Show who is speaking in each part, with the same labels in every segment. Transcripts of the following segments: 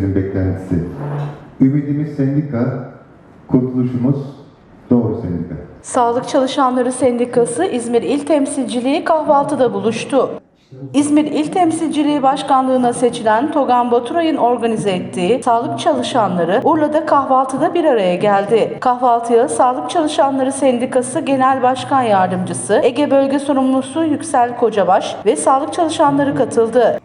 Speaker 1: hepimizin beklentisi. Ümidimiz sendika, kurtuluşumuz doğru sendika.
Speaker 2: Sağlık Çalışanları Sendikası İzmir İl Temsilciliği kahvaltıda buluştu. İzmir İl Temsilciliği Başkanlığı'na seçilen Togan Baturay'ın organize ettiği sağlık çalışanları Urla'da kahvaltıda bir araya geldi. Kahvaltıya Sağlık Çalışanları Sendikası Genel Başkan Yardımcısı, Ege Bölge Sorumlusu Yüksel Kocabaş ve sağlık çalışanları katıldı.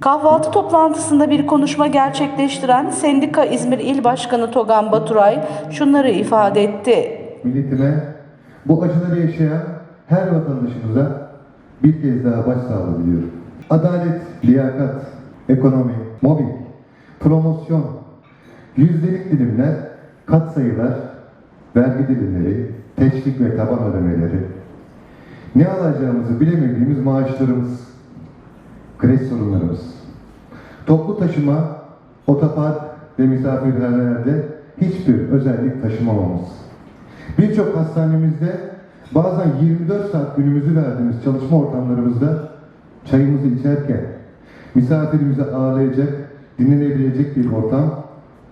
Speaker 2: Kahvaltı toplantısında bir konuşma gerçekleştiren Sendika İzmir İl Başkanı Togan Baturay şunları ifade etti.
Speaker 1: Milletime bu acıları yaşayan her vatandaşımıza bir kez daha başsağlığı diliyorum. Adalet, liyakat, ekonomi, mobbing, promosyon, yüzdelik dilimler, katsayılar, vergi dilimleri, teşvik ve taban ödemeleri, ne alacağımızı bilemediğimiz maaşlarımız, kreş sorunlarımız, toplu taşıma, otopark ve misafirhanelerde hiçbir özellik taşımamamız, Birçok hastanemizde bazen 24 saat günümüzü verdiğimiz çalışma ortamlarımızda çayımızı içerken misafirimizi ağırlayacak, dinlenebilecek bir ortam,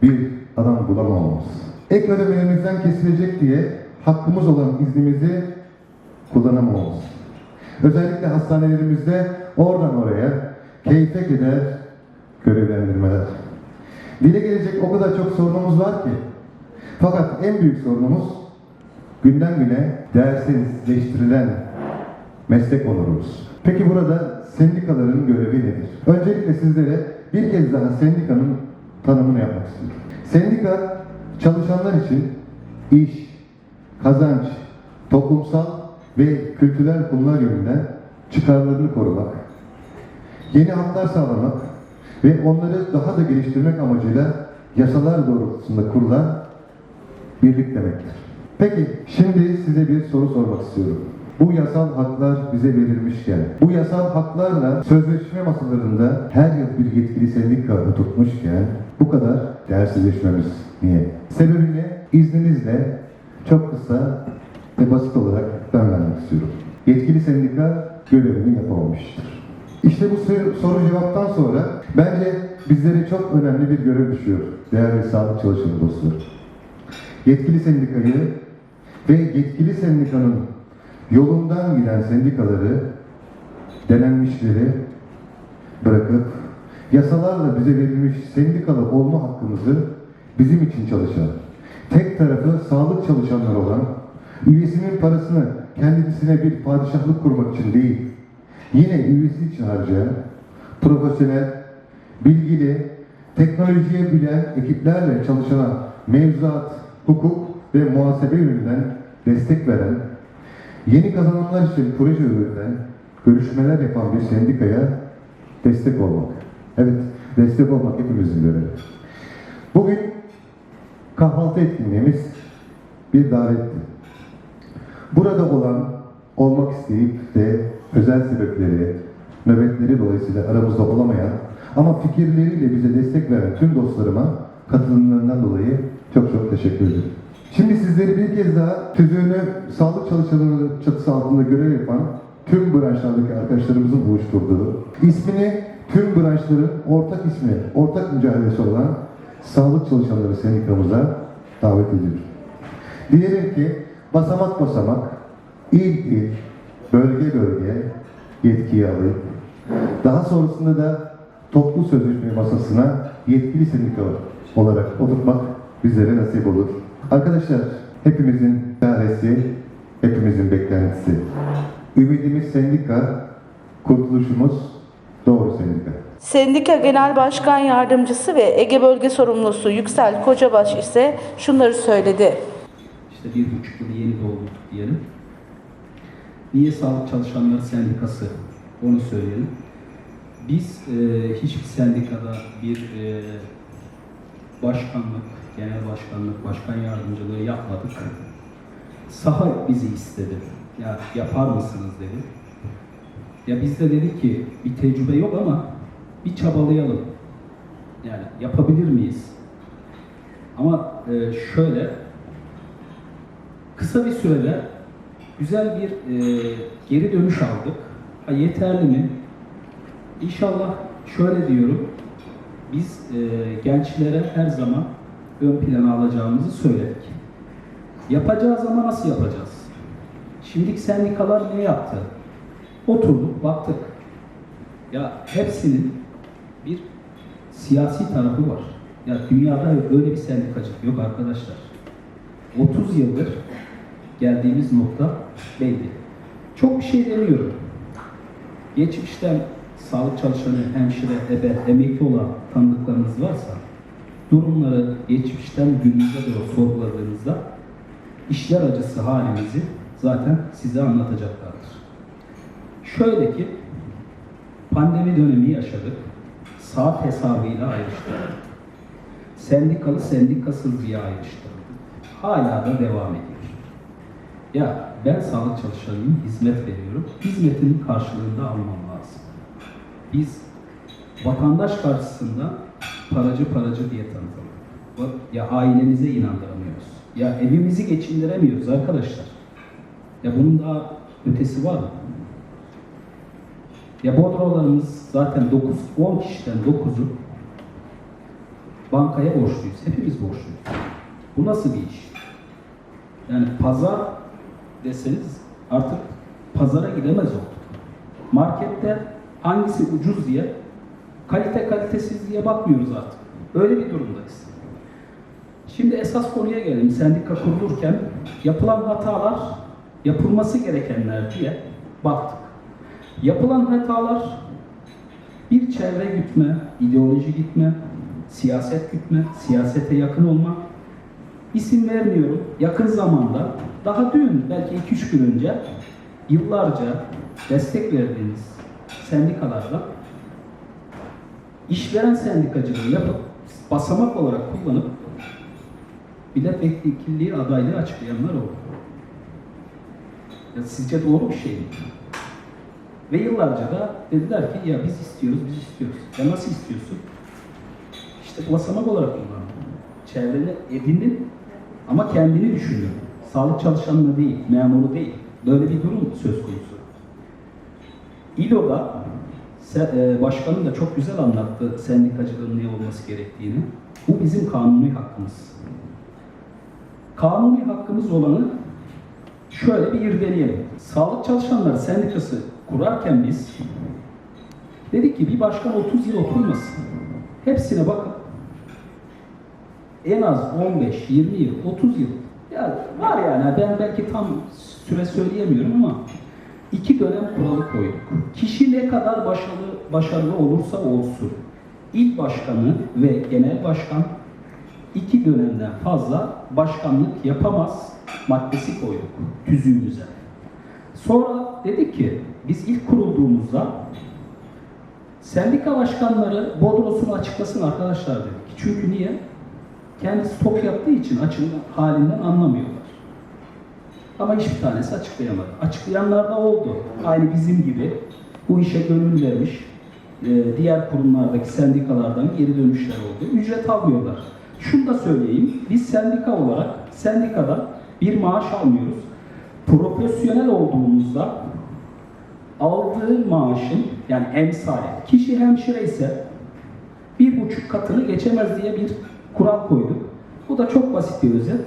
Speaker 1: bir adam bulamamamız. Ek ödemelerimizden kesilecek diye hakkımız olan iznimizi kullanamamamız. Özellikle hastanelerimizde oradan oraya keyfe gider görevlendirmeler. Dile gelecek o kadar çok sorunumuz var ki. Fakat en büyük sorunumuz günden güne değersizleştirilen meslek onurumuz. Peki burada sendikaların görevi nedir? Öncelikle sizlere bir kez daha sendikanın tanımını yapmak istiyorum. Sendika çalışanlar için iş, kazanç, toplumsal ve kültürel konular yönünden çıkarlarını korumak, yeni haklar sağlamak ve onları daha da geliştirmek amacıyla yasalar doğrultusunda kurulan birlik demektir. Peki şimdi size bir soru sormak istiyorum. Bu yasal haklar bize verilmişken, bu yasal haklarla sözleşme masalarında her yıl bir yetkili sendika oturtmuşken bu kadar değersizleşmemiz niye? Sebebini izninizle çok kısa ve basit olarak ben vermek istiyorum. Yetkili sendika görevini yapamamıştır. İşte bu soru- cevaptan sonra bence bizlere çok önemli bir görev düşüyor değerli sağlık çalışanı dostları yetkili sendikayı ve yetkili sendikanın yolundan giden sendikaları denenmişleri bırakıp yasalarla bize verilmiş sendikalı olma hakkımızı bizim için çalışan, tek tarafı sağlık çalışanları olan, üyesinin parasını kendisine bir padişahlık kurmak için değil, yine üyesi için harcayan, profesyonel, bilgili, teknolojiye bilen ekiplerle çalışan mevzuat, hukuk ve muhasebe yönünden destek veren, yeni kazanımlar için proje üreten, görüşmeler yapan bir sendikaya destek olmak. Evet, destek olmak hepimizin görevi. Bugün kahvaltı etkinliğimiz bir davetti. Burada olan, olmak isteyip de özel sebepleri, nöbetleri dolayısıyla aramızda olamayan ama fikirleriyle bize destek veren tüm dostlarıma katılımlarından dolayı çok çok teşekkür ederim. Şimdi sizleri bir kez daha tüzüğünü sağlık çalışanları çatısı altında görev yapan tüm branşlardaki arkadaşlarımızın oluşturduğu, ismini tüm branşların ortak ismi, ortak mücadelesi olan Sağlık Çalışanları Sendikamıza davet ediyorum. Diyelim ki basamak basamak, il il, bölge bölge yetkiyi alıp daha sonrasında da toplu sözleşme masasına yetkili sendika olarak oturtmak bizlere nasip olur. Arkadaşlar hepimizin çaresi, hepimizin beklentisi. Ümidimiz sendika, kurtuluşumuz doğru sendika.
Speaker 2: Sendika Genel Başkan Yardımcısı ve Ege Bölge Sorumlusu Yüksel Kocabaş ise şunları söyledi.
Speaker 3: İşte bir buçuk yılı yeni doldurduk diyelim. Niye Sağlık Çalışanları Sendikası? Onu söyleyelim. Biz e, hiçbir sendikada bir e, başkanlık, genel başkanlık, başkan yardımcılığı yapmadık. Saha bizi istedi. Ya yapar mısınız dedi. Ya biz de dedik ki bir tecrübe yok ama bir çabalayalım. Yani yapabilir miyiz? Ama e, şöyle kısa bir sürede güzel bir e, geri dönüş aldık. Ha, yeterli mi? İnşallah şöyle diyorum. biz e, gençlere her zaman ön plana alacağımızı söyledik. Yapacağız ama nasıl yapacağız? Şimdiki sendikalar ne yaptı? Oturduk, baktık. Ya hepsinin bir siyasi tarafı var. Ya dünyada böyle bir sendikacılık yok arkadaşlar. 30 yıldır geldiğimiz nokta belli. Çok bir şey demiyorum. Geçmişten sağlık çalışanı, hemşire, ebe, emekli olan tanıdıklarınız varsa durumları geçmişten günümüze doğru sorguladığınızda işler acısı halimizi zaten size anlatacaklardır. Şöyle ki pandemi dönemi yaşadık. Saat hesabıyla ayrıştık. Sendikalı sendikasız diye ayrıştırıldı. Hala da devam ediyor. Ya ben sağlık çalışanıyım, hizmet veriyorum. Hizmetin karşılığında almam lazım. Biz vatandaş karşısında paracı paracı diye tanıtıldık. Bak, Ya ailemize inandıramıyoruz. Ya evimizi geçindiremiyoruz arkadaşlar. Ya bunun daha ötesi var mı? Ya bodrolarımız zaten 9, 10 kişiden 9'u bankaya borçluyuz. Hepimiz borçluyuz. Bu nasıl bir iş? Yani pazar deseniz artık pazara gidemez olduk. Markette hangisi ucuz diye kalite kalitesiz diye bakmıyoruz artık. Öyle bir durumdayız. Şimdi esas konuya gelelim. Sendika kurulurken yapılan hatalar yapılması gerekenler diye baktık. Yapılan hatalar bir çevre gütme, ideoloji gitme, siyaset gütme, siyasete yakın olma. İsim vermiyorum. Yakın zamanda, daha dün belki 2-3 gün önce yıllarca destek verdiğiniz sendikalarla işveren sendikacılığı yapıp basamak olarak kullanıp milletvekilliği adaylığı açıklayanlar oldu. Ya sizce doğru bir şey mi? Ve yıllarca da dediler ki ya biz istiyoruz, biz istiyoruz. Ya nasıl istiyorsun? İşte basamak olarak kullan. Çevreni edindin ama kendini düşündün. Sağlık çalışanını değil, memuru değil. Böyle bir durum söz konusu. İLO'da e, başkanım da çok güzel anlattı sendikacılığın ne olması gerektiğini. Bu bizim kanuni hakkımız. Kanuni hakkımız olanı şöyle bir irdeleyelim. Sağlık çalışanları sendikası kurarken biz dedik ki bir başkan 30 yıl oturmasın. Hepsine bakın. En az 15, 20 yıl, 30 yıl. Ya var yani ben belki tam süre söyleyemiyorum ama iki dönem kuralı koyduk. Kişi ne kadar başarılı, başarılı olursa olsun il başkanı ve genel başkan iki dönemden fazla başkanlık yapamaz maddesi koyduk tüzüğümüze. Sonra dedik ki biz ilk kurulduğumuzda sendika başkanları bodrosunu açıklasın arkadaşlar dedik. Çünkü niye? Kendisi top yaptığı için açığından halinden anlamıyorlar. Ama hiçbir tanesi açıklayamadı. Açıklayanlar da oldu. Aynı bizim gibi bu işe gönül vermiş e, diğer kurumlardaki sendikalardan geri dönüşler oldu. Ücret almıyorlar. Şunu da söyleyeyim. Biz sendika olarak sendikada bir maaş almıyoruz. Profesyonel olduğumuzda aldığı maaşın yani emsali, kişi hemşire ise bir buçuk katını geçemez diye bir kural koyduk. Bu da çok basit bir özet.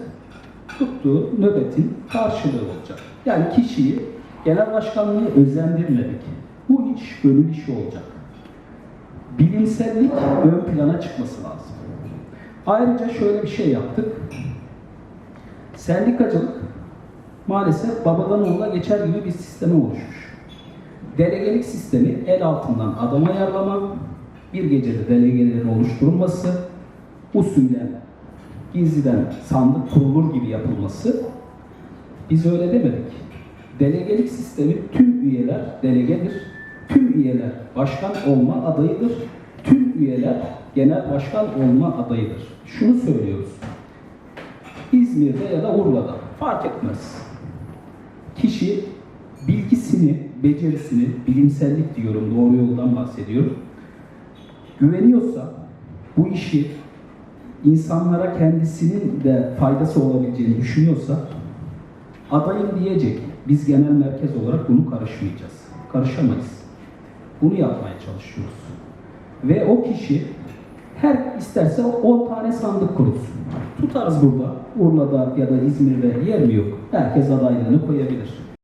Speaker 3: Tuttuğu nöbetin karşılığı olacak. Yani kişiyi genel başkanlığı özendirmedik. Bu iş gönül işi olacak. Bilimsellik ön plana çıkması lazım. Ayrıca şöyle bir şey yaptık. Sendikacılık maalesef babadan oğula geçer gibi bir sisteme oluşmuş. Delegelik sistemi el altından adam ayarlama, bir gecede delegelerin oluşturulması, usulen gizliden sandık kurulur gibi yapılması. Biz öyle demedik. Delegelik sistemi tüm üyeler delegedir. Tüm üyeler başkan olma adayıdır. Tüm üyeler genel başkan olma adayıdır. Şunu söylüyoruz. İzmir'de ya da Urla'da fark etmez. Kişi bilgisini, becerisini, bilimsellik diyorum, doğru yoldan bahsediyorum. Güveniyorsa bu işi insanlara kendisinin de faydası olabileceğini düşünüyorsa adayım diyecek. Biz genel merkez olarak bunu karışmayacağız. Karışamayız. Bunu yapmaya çalışıyoruz. Ve o kişi Her isterse 10 tane sandık kurulsun. Tutarız burada. Urla'da ya da İzmir'de yer mi yok? Herkes adaylığını koyabilir.